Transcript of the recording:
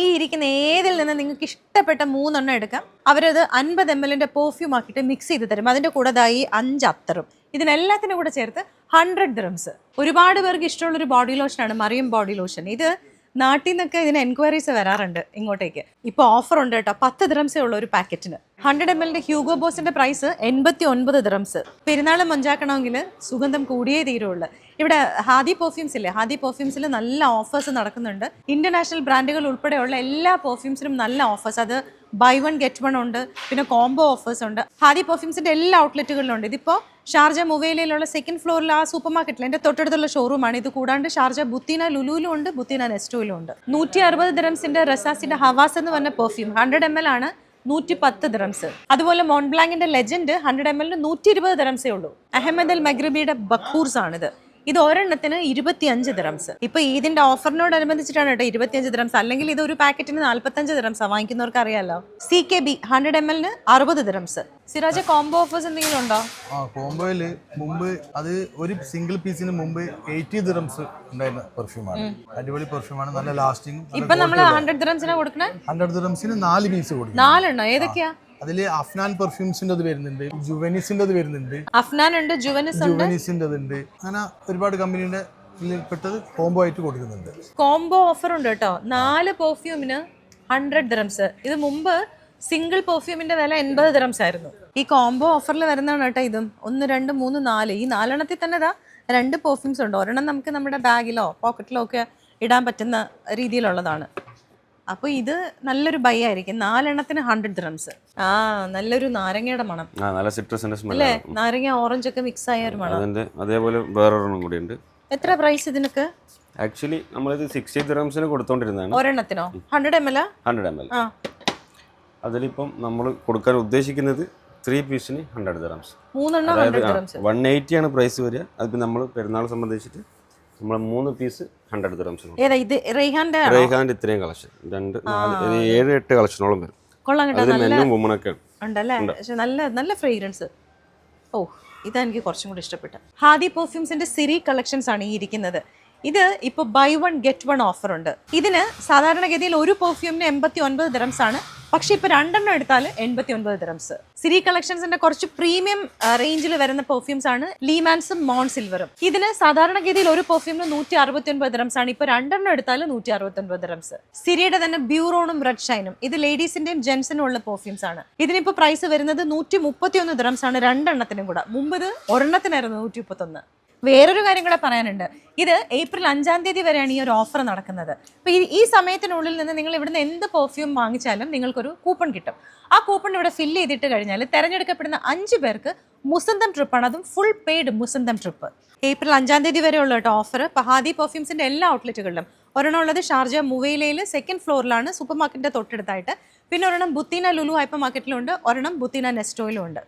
ഈ ഇരിക്കുന്ന ഏതിൽ നിന്ന് നിങ്ങൾക്ക് ഇഷ്ടപ്പെട്ട മൂന്നെണ്ണം എടുക്കാം. അവരത് അൻപത് എം എല്ലിന്റെ പെർഫ്യൂം ആക്കിയിട്ട് മിക്സ് ചെയ്ത് തരും. അതിന്റെ കൂടെ ഈ അഞ്ച് അത്തറും. ഇതിനെല്ലാത്തിനും കൂടെ ചേർത്ത് ഹൺഡ്രഡ് ദ്രംസ് ഒരുപാട് പേർക്ക് ഇഷ്ടമുള്ളൊരു ബോഡി ലോഷനാണ് മറിയം ബോഡി ലോഷൻ ഇത് നാട്ടിൽ നിന്നൊക്കെ ഇതിന് എൻക്വയറീസ് വരാറുണ്ട് ഇങ്ങോട്ടേക്ക്. ഇപ്പോൾ ഓഫർ ഉണ്ട് കേട്ടോ. പത്ത് ദ്രംസേ ഉള്ള ഒരു പാക്കറ്റിന് ഹൺഡ്രഡ് എം എൽ ഹ്യൂഗോ ബോസിന്റെ പ്രൈസ് എൺപത്തി ഒൻപത് ദ്രംസ് പെരുന്നാൾ മഞ്ചാക്കണമെങ്കിൽ സുഗന്ധം കൂടിയേ തീരുള്ളൂ. ഇവിടെ ഹാദി പെർഫ്യൂംസ് ഇല്ലേ? ഹാദി പെർഫ്യൂംസിൽ നല്ല ഓഫേഴ്സ് നടക്കുന്നുണ്ട്. ഇന്റർനാഷണൽ ബ്രാൻഡുകൾ ഉൾപ്പെടെയുള്ള എല്ലാ പെർഫ്യൂംസിനും നല്ല ഓഫേഴ്സ് അത് ബൈ വൺ ഗെറ്റ് വൺ ഉണ്ട്. പിന്നെ കോംബോ ഓഫേഴ്സ് ഉണ്ട്. ഹാദി പെർഫ്യൂംസിന്റെ എല്ലാ ഔട്ട്ലെറ്റുകളിലും ഉണ്ട്. ഇതിപ്പോൾ ഷാർജ മുവേലയിലുള്ള സെക്കൻഡ് ഫ്ലോറിൽ ആ സൂപ്പർ മാർക്കറ്റിൽ എന്റെ തൊട്ടടുത്തുള്ള ഷോറൂമാണ് ഇത് കൂടാണ്ട് ഷാർജ ബുത്തീന ലുലുവിലും ഉണ്ട് ബുത്തീന നെസ്റ്റോയിലും ഉണ്ട്. നൂറ്റി അറുപത് ദിറംസിന്റെ റസാസിന്റെ ഹവാസ് എന്ന് പറഞ്ഞ പെർഫ്യൂം ഹൺഡ്രഡ് എം എൽ ആണ് നൂറ്റി പത്ത് ദിറംസ് അതുപോലെ മോൺബ്ലാങ്കിന്റെ ലെജൻഡ് ഹൺഡ്രഡ് എം എല്ലിന് നൂറ്റി ഇരുപത് ദിറംസേ ഉള്ളൂ. അഹമ്മദ് അൽ മഗ്രബിയുടെ ബക്കൂർസ് ആണിത് ഇത് ഒരെണ്ണത്തിന് ഇരുപത്തിയഞ്ച് ദിറംസ് ഇപ്പൊ ഇതിന്റെ ഓഫറിനോടനുബന്ധിച്ചിട്ടാണ് കേട്ടോ ഇരുപത്തിയഞ്ച് ദിറംസ് അല്ലെങ്കിൽ ഇത് ഒരു പാക്കറ്റിന് നാല്പത്തഞ്ച് ദ്രംസ് വാങ്ങിക്കുന്നവർക്ക് അറിയാലോ. C K B hundred M എല്ലിന് അറുപത് ദിറംസ് സിറാജ കോംബോ ഓഫേഴ്സ് എന്തെങ്കിലും ഉണ്ടോ? ആ കോംബോയിൽ മുമ്പ് അത് ഒരു സിംഗിൾ പീസിന് മുമ്പ് എയ്റ്റി ദ്രംസ് ഉണ്ടായിരുന്ന പെർഫ്യൂമാണ് അടിപൊളി പെർഫ്യൂമാണ് നല്ല ലാസ്റ്റിംഗ് ഇപ്പൊ നമ്മൾ ഹൺഡ്രഡ് ദിറംസിനാ കൊടുക്കണേ? ഹൺഡ്രഡ് ദിറംസിന് നാല് പീസ് കൊടുക്കും. നാലെണ്ണോ? ഏതൊക്കെയാ? അതിൽ അഫ്നാൻ പെർഫ്യൂംസിന്റെ വരുന്നുണ്ട് ജുവനീസിന്റെ വരുന്നുണ്ട്. അഫ്നാൻ ഉണ്ട്. ജുവനിസ് ഉണ്ട് ജുവനീസിന്റെ ഉണ്ട്. അങ്ങനെ ഒരുപാട് കമ്പനിയുടെ പെട്ടത് കോംബോ ആയിട്ട് കൊടുക്കുന്നുണ്ട്. കോംബോ ഓഫർ ഉണ്ട് കേട്ടോ. നാല് പെർഫ്യൂമിന് ഹൺഡ്രഡ് ദിറംസ് ഇത് മുമ്പ് സിംഗിൾ പെർഫ്യൂമിന്റെ വില എൺപത് ദിറംസ് ആയിരുന്നു. ഈ കോംബോ ഓഫറിൽ വരുന്നതാണ് കേട്ടോ ഇതും. ഒന്ന് രണ്ട് മൂന്ന് നാല്. ഈ നാലെണ്ണത്തിൽ തന്നെ ഇതാ രണ്ട് പെർഫ്യൂംസ് ഉണ്ട്. ഒരെണ്ണം നമുക്ക് നമ്മുടെ ബാഗിലോ പോക്കറ്റിലോ ഒക്കെ ഇടാൻ പറ്റുന്ന രീതിയിലുള്ളതാണ്. അപ്പോൾ ഇത് നല്ലൊരു ബൈ ആയിരിക്കും. നാലെണ്ണത്തിന് ഹൺഡ്രഡ് ദിറംസ് ആ നല്ലൊരു നാരങ്ങയുടെ മണം. ആ നല്ല സിട്രസിന്റെ സ്മെൽ അല്ലേ? നാരങ്ങ ഓറഞ്ച് ഒക്കെ മിക്സ് ആയ ഒരു മണം. അതിന്റെ അതേപോലെ വേറൊരെണ്ണം കൂടി ഉണ്ട് എത്ര പ്രൈസ് ഇതിനൊക്കെ? ആക്ച്വലി നമ്മളിത് സിക്സ്റ്റി ഗ്രാംസിന് കൊടുത്തോണ്ടിരുന്നതാണ്. ഒരെണ്ണത്തിനോ? Hundred M L hundred M L അതിലിപ്പം നമ്മൾ കൊടുക്കാൻ ഉദ്ദേശിക്കുന്നത് ത്രീ പീസിന് ഹൺഡ്രഡ് ഗ്രാംസ് മൂന്നെണ്ണം ഹൺഡ്രഡ് ദിറംസ് വൺ എയ്റ്റി ആണ് പ്രൈസ് വരിക. അതിപ്പോൾ നമ്മൾ പെരുന്നാൾ സംബന്ധിച്ചിട്ട് നമ്മൾ മൂന്ന് പീസ് ഹൺഡ്രഡ് ഗ്രാംസ് ഏതാ ഇത്? റെയ്ഹാന്റെ ആണോ? റേഹാന്റെ ഇത്രയും കളക്ഷൻ രണ്ട് നാല് ഏഴ് എട്ട് കളക്ഷനോളം വരും. കൊള്ളാം കേട്ടോ. നല്ല മെന്നും വുമണൊക്കെ ഉണ്ടല്ലേ? പക്ഷെ നല്ല നല്ല ഫ്രേഗ്രൻസ് ഓ ഇതാ എനിക്ക് കുറച്ചും കൂടി ഇഷ്ടപ്പെട്ടു. ഹാദി പെർഫ്യൂംസിന്റെ സിരി കളക്ഷൻസ് ആണ് ഈ ഇരിക്കുന്നത്. ഇത് ഇപ്പോൾ buy one get one offer ഉണ്ട്. ഇതിന് സാധാരണഗതിയിൽ ഒരു പെർഫ്യൂമിന് എൺപത്തി ഒൻപത് ദിറംസ് ആണ്. പക്ഷെ ഇപ്പൊ രണ്ടെണ്ണം എടുത്താൽ എൺപത്തി ഒൻപത് ദിറംസ് സിരി കളക്ഷൻസിന്റെ കുറച്ച് പ്രീമിയം റേഞ്ചിൽ വരുന്ന പെർഫ്യൂംസ് ആണ് ലീമാൻസും മോൺ സിൽവറും ഇതിന് സാധാരണഗതിയിൽ ഒരു പെർഫ്യൂമിന് നൂറ്റി അറുപത്തി ഒൻപത് ദിറംസ് ആണ്. ഇപ്പൊ രണ്ടെണ്ണം എടുത്താൽ നൂറ്റി അറുപത്തി ഒൻപത് ദിറംസ് സിരിയുടെ തന്നെ ബ്യൂറോണും റെഡ് ഷൈനും ഇത് ലേഡീസിന്റെയും ജെന്റ്സിനും ഉള്ള പെർഫ്യൂംസ് ആണ്. ഇതിനിപ്പോ പ്രൈസ് വരുന്നത് നൂറ്റി മുപ്പത്തി ഒന്ന് ദിറംസ് ആണ്. രണ്ടെണ്ണത്തിനും കൂടെ. മുമ്പ് ഇത് ഒരെണ്ണത്തിനായിരുന്നു നൂറ്റി മുപ്പത്തൊന്ന് വേറൊരു കാര്യം കൂടെ പറയാനുണ്ട്. ഇത് ഏപ്രിൽ അഞ്ചാം തീയതി വരെയാണ് ഈ ഒരു ഓഫർ നടക്കുന്നത്. അപ്പോൾ ഈ സമയത്തിനുള്ളിൽ നിന്ന് നിങ്ങൾ ഇവിടുന്ന് എന്ത് പെർഫ്യൂം വാങ്ങിച്ചാലും നിങ്ങൾക്കൊരു കൂപ്പൺ കിട്ടും. ആ കൂപ്പൺ ഇവിടെ ഫില്ല് ചെയ്തിട്ട് കഴിഞ്ഞാൽ തിരഞ്ഞെടുക്കപ്പെടുന്ന അഞ്ച് പേർക്ക് മുസന്തം ട്രിപ്പാണ് അതും full paid Musandam trip April അഞ്ചാം തീയതി വരെ ഉള്ള കേട്ടോ ഓഫർ പഹാദി പെർഫ്യൂംസിന്റെ എല്ലാ ഔട്ട്ലെറ്റുകളിലും ഒരെണ്ണം ഉള്ളത് ഷാർജ മുവൈലയിൽ സെക്കൻഡ് ഫ്ലോറിലാണ് സൂപ്പർ മാർക്കറ്റിന്റെ തൊട്ടടുത്തായിട്ട്. പിന്നെ ഒരെണ്ണം ബുത്തീന ലുലു ഹൈപ്പർ മാർക്കറ്റിലുണ്ട് ഒരെണ്ണം ബുത്തീന നെസ്റ്റോയിലും ഉണ്ട്.